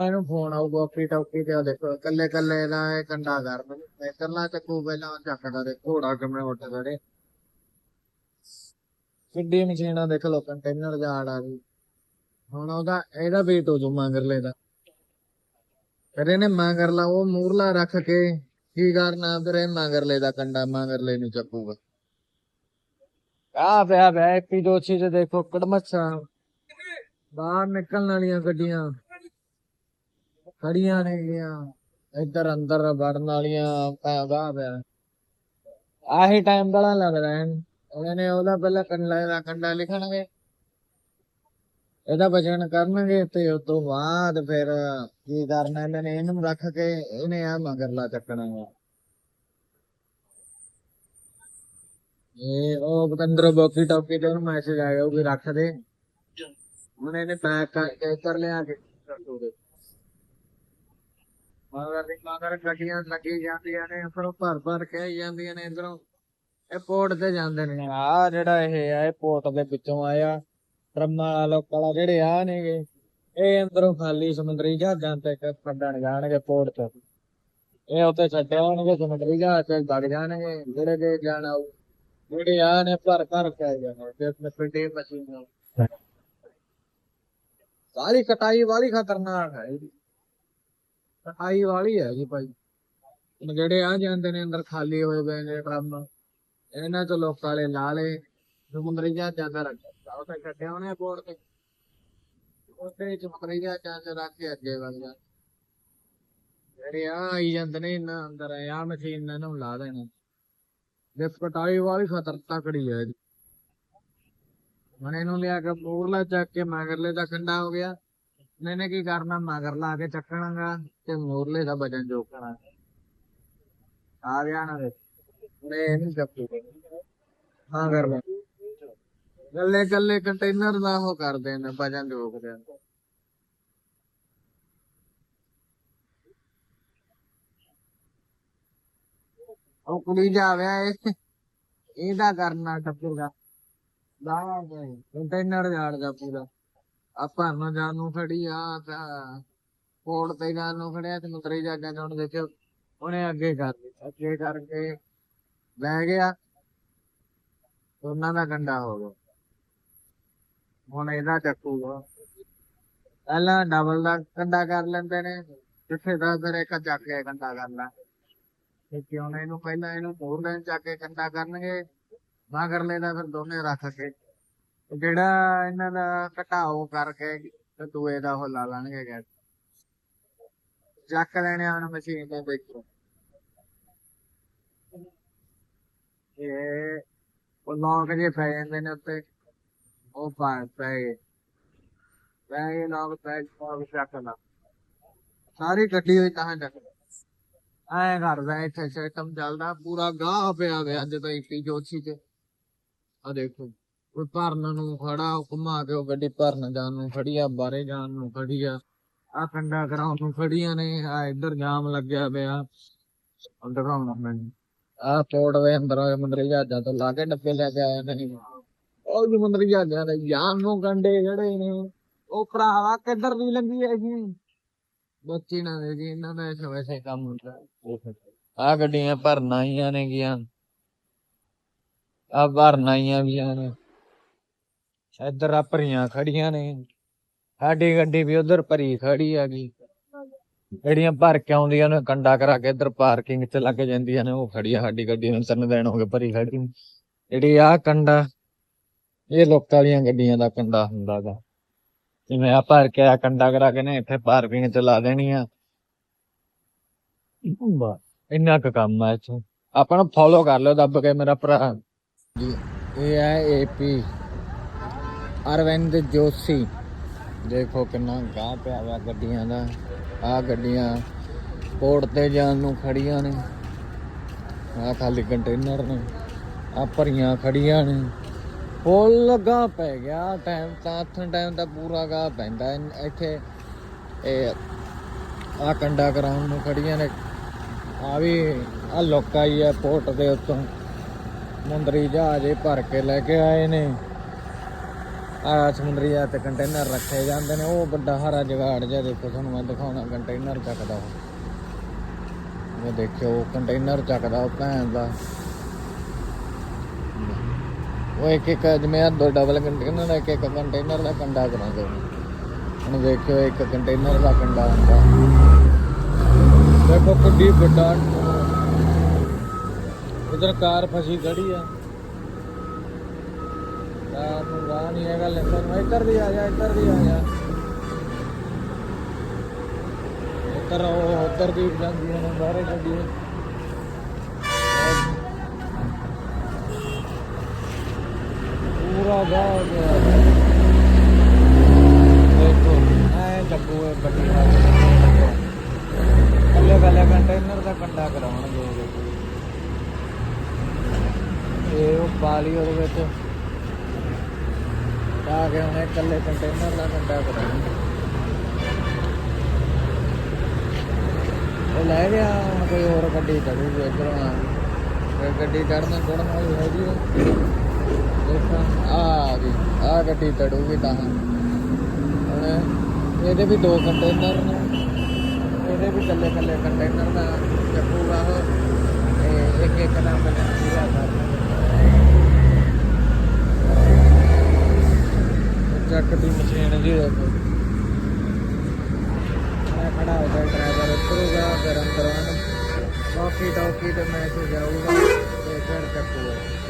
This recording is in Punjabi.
ਇਹਨੂੰ ਫੋਨ ਆਊਗਾ ਫੀ ਟੌਕੀ ਤੇ ਉਹ ਦੇਖੋ ਕੱਲੇ ਕੱਲੇ ਦਾ ਇਹ ਕੰਡਾ ਕਰ ਮੈਂ ਕੱਲਾ ਚੱਕੂ ਪਹਿਲਾਂ ਚੱਕਦਾ ਦੇ ਘੋੜਾ ਕਿਵੇਂ ਉੱਠਦਾ ਰੇ ਕਿੱਡੀ ਮਸ਼ੀਨਾਂ ਦੇਖ ਲੋ ਕੰਟੇਨਰ ਜਾੜ ਆ ਗਈ। ਹੁਣ ਉਹਦਾ, ਇਹਦਾ ਵੇਟ ਹੋ ਜੂ ਮੰਗਰਲੇ ਦਾ ਫਿਰ ਇਹਨੇ ਮੰਗਰਲਾ ਉਹ ਮੂਰਲਾ ਰੱਖ ਕੇ, ਕੀ ਕਰਨਾ ਫਿਰ ਇਹ ਮੰਗਰਲੇ ਦਾ ਕੰਡਾ ਮੰਗਰਲੇ ਨੂੰ ਚੱਕੂਗਾ। ਆ ਪਿਆ ਪਿਆ ਐਪੀ ਦੋਛੀ ਤੇ ਦੇਖੋ ਕੜਮੱਛਾ ਬਾਹਰ ਨਿਕਲਣ ਵਾਲੀਆਂ ਗੱਡੀਆਂ। ਖੜੀਆਂ ਨੇਗੀਆਂ, ਇੱਧਰ ਅੰਦਰ ਵੜਨ ਵਾਲੀਆਂ ਪੈਗਾ ਪਿਆ। ਆਹੀ ਟਾਈਮ ਬੜਾ ਲੱਗਦਾ ਹੈ। ਉਹਨਾਂ ਨੇ ਉਹਦਾ ਪਹਿਲਾਂ ਕੰਡਾ ਦਾ ਕੰਡਾ ਲਿਖਣਗੇ। ਇਹਦਾ ਵਜਨ ਕਰਨਗੇ ਤੇ ਉਸ ਤੋਂ ਬਾਅਦ ਫਿਰ ਕੀ ਕਰਨਾ ਇਹਨਾਂ ਨੇ, ਇਹਨੂੰ ਰੱਖ ਕੇ ਇਹਨੇ ਆ ਮਗਰਲਾ ਚੱਕਣਾ ਵਾ। ਇਹ ਉਹ ਬਤੰਦਰ ਬੋਕੀ ਟੋਕੀ ਤੇ ਉਹਨੂੰ ਮੈਸੇਜ ਆਇਆ ਉਹ ਵੀ ਰੱਖ ਦੇ। ਹੁਣ ਇਹਨੇ ਪੈਕ ਕਰਕੇ ਕਰ ਲਿਆ ਕੇ। ਮਗਰ ਦੀ ਮਗਰ ਗੱਡੀਆਂ ਲੱਗੀ ਜਾਂਦੀਆਂ ਨੇ ਫਿਰ ਭਰ ਭਰ ਕੇ ਜਾਂਦੀਆਂ ਨੇ ਇਧਰੋਂ। ਇਹ ਪੋਰਟ ਤੇ ਜਾਂਦੇ ਨੇ। ਆ ਜਿਹੜਾ ਇਹ ਆ, ਇਹ ਪੋਰਟ ਦੇ ਵਿੱਚੋਂ ਆਇਆ। ਟਰਮਾਂ ਵਾਲਾ ਲੋਕਾਂ ਜਿਹੜੇ ਆ ਨੇਗੇ, ਇਹ ਅੰਦਰੋਂ ਖਾਲੀ ਸਮੁੰਦਰੀ ਜਹਾਜ਼ਾਂ ਤੇ ਕੱਢਣ ਜਾਣਗੇ ਪੋਰਟ ਤੇ। ਇਹ ਉੱਤੇ ਛੱਡੇ ਹੋਣਗੇ ਸਮੁੰਦਰੀ ਜਹਾਜ਼ ਤੇ ਵਗ ਜਾਣਗੇ, ਜਿਹੜੇ ਦੇ ਜਾਣਾ ਜਿਹੜੇ ਆ ਨੇ, ਭਰ ਭਰ ਕੇ ਆ ਜਾਣਾ ਤੇ ਉਸਨੇ ਪਿੰਡੇ ਮਸ਼ੀਨ। ਸਾਰੀ ਕਟਾਈ ਵਾਲੀ ਖਤਰਨਾਕ ਹੈ ਇਹਦੀ ਵਾਲੀ ਹੈ ਜੀ ਭਾਈ। ਜਿਹੜੇ ਆ ਜਾਂਦੇ ਨੇ, ਅੰਦਰ ਖਾਲੀ ਹੋਏ ਪਏ ਨੇ ਟਰਮ ਇਹਨਾਂ ਤੋਂ ਲੋਕਾਂ ਵਾਲੇ ਲਾ ਲੇ ਸਮੁੰਦਰੀ ਜਹਾਜ਼ਾਂ ਦਾ ਰੱਖਿਆ ਉਹ ਤਾਂ ਛੱਡਿਆ ਉਹਨੇ ਬੋਰਡ ਤੇ। ਉੱਤੇ ਸਮੁੰਦਰੀ ਜਹਾਜ਼ਾਂ ਚ ਰੱਖ ਕੇ ਅੱਗੇ ਵਗ ਜਾ ਜਿਹੜੇ ਆ ਆਈ ਜਾਂਦੇ ਨੇ, ਇਹਨਾਂ ਅੰਦਰ ਆ ਮਸ਼ੀਨ ਇਹਨਾਂ ਨੂੰ ਲਾ ਦੇਣਾ। ਜਿਸ ਕਟਾਈ ਵਾਲੀ ਖਤਰ ਤਕੜੀ ਹੈ ਜੀ। ਹੁਣ ਇਹਨੂੰ ਲਿਆ ਕੇ ਪੂਰਲਾ ਚੱਕ ਕੇ ਮਗਰਲੇ ਦਾ ਖੰਡਾ ਹੋ ਗਿਆ। ਇਹਨੇ ਨੇ ਕੀ ਕਰਨਾ? ਮਗਰ ਲਾ ਕੇ ਚੱਕਣਾਗਾ ਤੇ ਮੂਰਲੇ ਦਾ ਵਜਨ ਜੋਕਣਾ। ਆ ਗਿਆ ਨਾ ਵੇ। ਨੇ ਇਹਨੂੰ ਚੱਕੂ ਹਾਂ, ਕਰ ਗੱਲੇ ਗੱਲੇ ਕੰਟੇਨਰ ਦਾ ਉਹ ਕਰਦੇ ਨੇ ਵਜਨ ਜੋਕਦੇ ਨੇ ਉਹ ਕੁੜੀ ਜਾਵੇ ਇਹ ਇਹਦਾ ਕਰਨਾ ਟੱਪੂਗਾ ਦਾ ਕੰਟੇਨਰ ਜਾੜਦਾ ਪੂਰਾ। ਆਪਾਂ ਨਾ ਜਾਣ ਨੂੰ ਖੜੀ ਆ, ਤਾਂ ਕੋੜ ਤੇ ਜਾਣ ਨੂੰ ਖੜਿਆ ਤੇ ਮੁੰਦਰੀ ਜਾ ਜਾ ਦੇਖਿਓ, ਉਹਨੇ ਅੱਗੇ ਕਰ ਦਿੱਤਾ, ਅੱਗੇ ਕਰਕੇ ਬਹਿ ਗਿਆ। ਉਹਨਾਂ ਦਾ ਗੰਡਾ ਹੋ ਗਿਆ। ਹੁਣ ਇਹਦਾ ਚੱਕੂਗਾ। ਪਹਿਲਾਂ ਡਬਲ ਦਾ ਕੰਡਾ ਕਰ ਲੈਂਦੇ ਨੇ ਜਿੱਥੇ ਦਾ ਫਿਰ ਇੱਕ ਚੱਕ ਕੇ ਕੰਡਾ ਕਰਨਾ ਤੇ ਕਿਉਂ ਨਾ ਇਹਨੂੰ ਪਹਿਲਾਂ ਇਹਨੂੰ ਮੋਰ ਲੈਣ ਚੱਕ ਕੇ ਕੰਡਾ ਕਰਨਗੇ ਮਗਰ ਦਾ ਫਿਰ ਦੋਨੇ ਰੱਖ ਕੇ ਜਿਹੜਾ ਇਹਨਾਂ ਦਾ ਘਟਾਓ ਕਰਕੇ ਤੇ ਦੂਏ ਦਾ ਉਹ ਲਾ ਲੈਣਗੇ ਗੈਸ ਚੱਕ ਲੈਣੇ ਹਨ ਮਸ਼ੀਨ ਤੋਂ ਦੇਖੋ। ਇਹ ਉਹ ਲੋਕ ਜੇ ਪੈ ਜਾਂਦੇ ਨੇ ਉੱਤੇ, ਉਹ ਪਾ ਪੈ ਗਏ। ਲੋਕ ਪੈ ਲੋਕ ਚੱਕਦਾ ਸਾਰੀ ਗੱਡੀ ਹੋਈ ਤਾਂ ਚੱਕ ਐ ਕਰਦਾ ਇੱਥੇ ਸਿਸਟਮ ਚੱਲਦਾ, ਪੂਰਾ ਗਾਹ ਪਿਆ ਵੇ ਅੱਜ ਤਾਂ ਇੱਟੀ ਜੋਸ਼ੀ ਚ। ਆ ਦੇਖੋ। ਕੋਈ ਭਰਨ ਨੂੰ ਖੜਾ, ਉਹ ਘੁਮਾ ਕੇ ਉਹ ਗੱਡੀ ਭਰਨ ਜਾਣ ਨੂੰ ਖੜੀ ਆ ਬਾਰੇ ਜਾਣ ਨੂੰ ਖੜੀ ਆ। ਆ ਕੰਡਾ ਕਰਾਉਣ ਨੂੰ ਖੜੀਆਂ ਨੇ ਆ ਇੱਧਰ ਜਾਮ ਲੱਗਿਆ ਪਿਆ। ਅੰਦਰ ਮੈਨੂੰ ਆ ਪੋੜ ਅੰਦਰ ਮੰਦਰੀ ਜਹਾਜ਼ਾਂ ਤੋਂ ਲਾ ਕੇ ਡੱਬੇ ਲੈ ਕੇ ਆਏ ਨੇ। ਉਹ ਵੀ ਮੰਦਰੀ ਜਹਾਜ਼ਾਂ ਦੇ ਜਾਨ ਨੂੰ ਕੰਡੇ ਜਿਹੜੇ ਨੇ। ਉਹ ਭਰਾਵਾ ਕਿੱਧਰ ਦੀ ਲੰਗੀ ਹੈ ਜੀ ਬੱਚੀ ਨਾ ਦੇ ਜੀ ਇਹਨਾਂ ਦਾ ਵੈਸੇ ਕੰਮ ਹੁੰਦਾ। ਆ ਗੱਡੀਆਂ ਭਰਨ ਆਈਆਂ ਨੇ ਗਿਆ ਆ ਭਰਨ ਆਈਆਂ ਵੀ ਨੇ। ਇੱਧਰ ਆ ਭਰੀਆਂ ਖੜੀਆਂ ਨੇ। ਸਾਡੀ ਗੱਡੀ ਵੀ ਉਧਰ ਭਰੀ ਖੜੀ ਹੈਗੀ। ਜਿਹੜੀਆਂ ਭਰ ਕੇ ਆਉਂਦੀਆਂ ਨੇ, ਕੰਡਾ ਕਰਾ ਕੇ ਇੱਧਰ ਪਾਰਕਿੰਗ 'ਚ ਲੱਗ ਜਾਂਦੀਆਂ ਨੇ, ਉਹ ਖੜੀ ਆ ਸਾਡੀ ਗੱਡੀ ਨੂੰ, ਤਿੰਨ ਦਿਨ ਹੋ ਗਏ ਭਰੀ ਖੜੀ ਜਿਹੜੀ ਆ ਕੰਡਾ, ਇਹ ਲੋਕਾਂ ਵਾਲੀਆਂ ਗੱਡੀਆਂ ਦਾ ਕੰਡਾ ਹੁੰਦਾ ਗਾ। ਜਿਵੇਂ ਆ ਭਰ ਕੇ ਆ ਕੰਡਾ ਕਰਾ ਕੇ ਨੇ, ਇੱਥੇ ਪਾਰਕਿੰਗ 'ਚ ਲਾ ਦੇਣੀ ਆ ਇੰਨਾ ਕੁ ਕੰਮ ਆ ਇੱਥੇ। ਆਪਾਂ ਨੂੰ ਫੋਲੋ ਕਰ ਲਓ, ਦੱਬ ਕੇ ਮੇਰਾ ਭਰਾ। ਇਹ ਹੈ ਏਪੀ ਅਰਵਿੰਦ ਜੋਸ਼ੀ। ਦੇਖੋ ਕਿੰਨਾ ਗਾਹ ਪਿਆ ਵਾ ਗੱਡੀਆਂ ਦਾ। ਆ ਗੱਡੀਆਂ ਪੋਰਟ ਤੇ ਜਾਣ ਨੂੰ ਖੜੀਆਂ ਨੇ। ਆ ਖਾਲੀ ਕੰਟੇਨਰ ਨੇ। ਆ ਭਰੀਆਂ ਖੜੀਆਂ ਨੇ। ਫੁੱਲ ਗਾਹ ਪੈ ਗਿਆ। ਟਾਈਮ ਤਾਂ ਹੱਥਨ ਟਾਈਮ ਤਾਂ ਪੂਰਾ ਗਾਹ ਪੈਂਦਾ। ਇੱਥੇ ਇਹ ਆ ਕੰਡਾ ਕਰਾਉਣ ਨੂੰ ਖੜੀਆਂ ਨੇ। ਆ ਵੀ ਆ ਲੋਕਾਂ ਹੀ ਆ ਪੋਰਟ ਦੇ ਉੱਤੋਂ। ਮੁੰਦਰੀ ਜਹਾਜ਼ ਭਰ ਕੇ ਲੈ ਕੇ ਆਏ ਨੇ। ਆ ਸਮੁੰਦਰੀ ਆ ਤੇ ਕੰਟੇਨਰ ਰੱਖੇ ਜਾਂਦੇ ਨੇ, ਉਹ ਵੱਡਾ ਹਰਾ ਜਗਾੜ ਜਿਹਾ ਦੇਖੋ ਤੁਹਾਨੂੰ ਮੈਂ ਦਿਖਾਉਣਾ ਕੰਟੇਨਰ ਚੱਕਦਾ ਉਹ। ਉਹ ਦੇਖਿਓ ਕੰਟੇਨਰ ਚੱਕਦਾ ਉਹ ਭੈਣ ਦਾ। ਉਹ ਇੱਕ ਇੱਕ, ਜਿਵੇਂ ਆ ਦੋ ਡਬਲ ਕੰਟੇਨਰ ਦਾ ਇੱਕ ਇੱਕ ਕੰਟੇਨਰ ਦਾ ਕੰਡਾ ਕਰਾਉਂਦੇ ਹੁਣ ਦੇਖਿਓ, ਇੱਕ ਕੰਟੇਨਰ ਦਾ ਕੰਡਾ ਹੁੰਦਾ। ਦੇਖੋ ਕਿੱਡੀ ਵੱਡਾ। ਉਧਰ ਕਾਰ ਫਸੀ ਖੜੀ ਆ। ਕਾਰ ਨੂੰ ਰਾਹ ਨਹੀਂ ਹੈਗਾ ਲੈਂਦਾ ਨੂੰ ਇੱਧਰ ਦੀ ਆ ਜਾ, ਇੱਧਰ ਦੀ ਆ ਜਾ। ਇੱਧਰ ਉਹ ਉੱਧਰ ਦੀ ਜਾਂਦੀ ਹੈ ਬਾਹਰੇ ਗੱਡੀ ਪੂਰਾ ਗਾਹ ਗਿਆ ਦੇਖੋ, ਐ ਲੱਗੂ ਇਹ ਗੱਡੀ ਕੱਲੇ ਕੱਲੇ ਕੰਟੇਨਰ ਦਾ ਕੰਡਾ ਕਰਾਉਣਗੇ ਇਹ ਉਹ ਬਾਲੀ ਉਹਦੇ ਵਿੱਚ। ਆ ਕੇ ਉਹਨੇ ਇਕੱਲੇ ਕੰਟੇਨਰ ਦਾ ਕੰਡਾ ਕਰਾਉਣਾ ਉਹ ਲੈ ਗਿਆ, ਹੁਣ ਕੋਈ ਹੋਰ ਗੱਡੀ ਚੜੂਗੀ ਇੱਧਰੋਂ ਆ। ਕੋਈ ਗੱਡੀ ਚੜਨਾ ਚੜਨ ਵਾਲੀ ਹੈਗੀ ਆ ਦੇਖਾਂ, ਆ ਗਈ, ਆ ਗੱਡੀ ਚੜੂਗੀ ਤਾਂ। ਹੁਣ ਇਹਦੇ ਵੀ ਦੋ ਕੰਟੇਨਰ ਨੇ। ਇਹਦੇ ਵੀ ਇਕੱਲੇ ਇਕੱਲੇ ਕੰਟੇਨਰ ਦਾ ਚੱਕੂਗਾ ਉਹ। ਇੱਕ ਇੱਕ ਦਾ ਬਣਾ ਪੂਰਾ ਕਰਨਾ ਚੱਕ ਦੀ ਮਸ਼ੀਨ ਜੀ ਦੇਖੋ ਮੈਂ ਖੜਾ ਹੋ ਗਿਆ ਡਰਾਈਵਰ ਉਤਰੂਗਾ ਫਿਰ ਅੰਦਰ ਬਾਕੀ ਟੌਕੀ ਤੇ ਮੈਂ ਤੇ ਜਾਊਗਾ ਤੇ ਫਿਰ ਚੱਕੂਗਾ।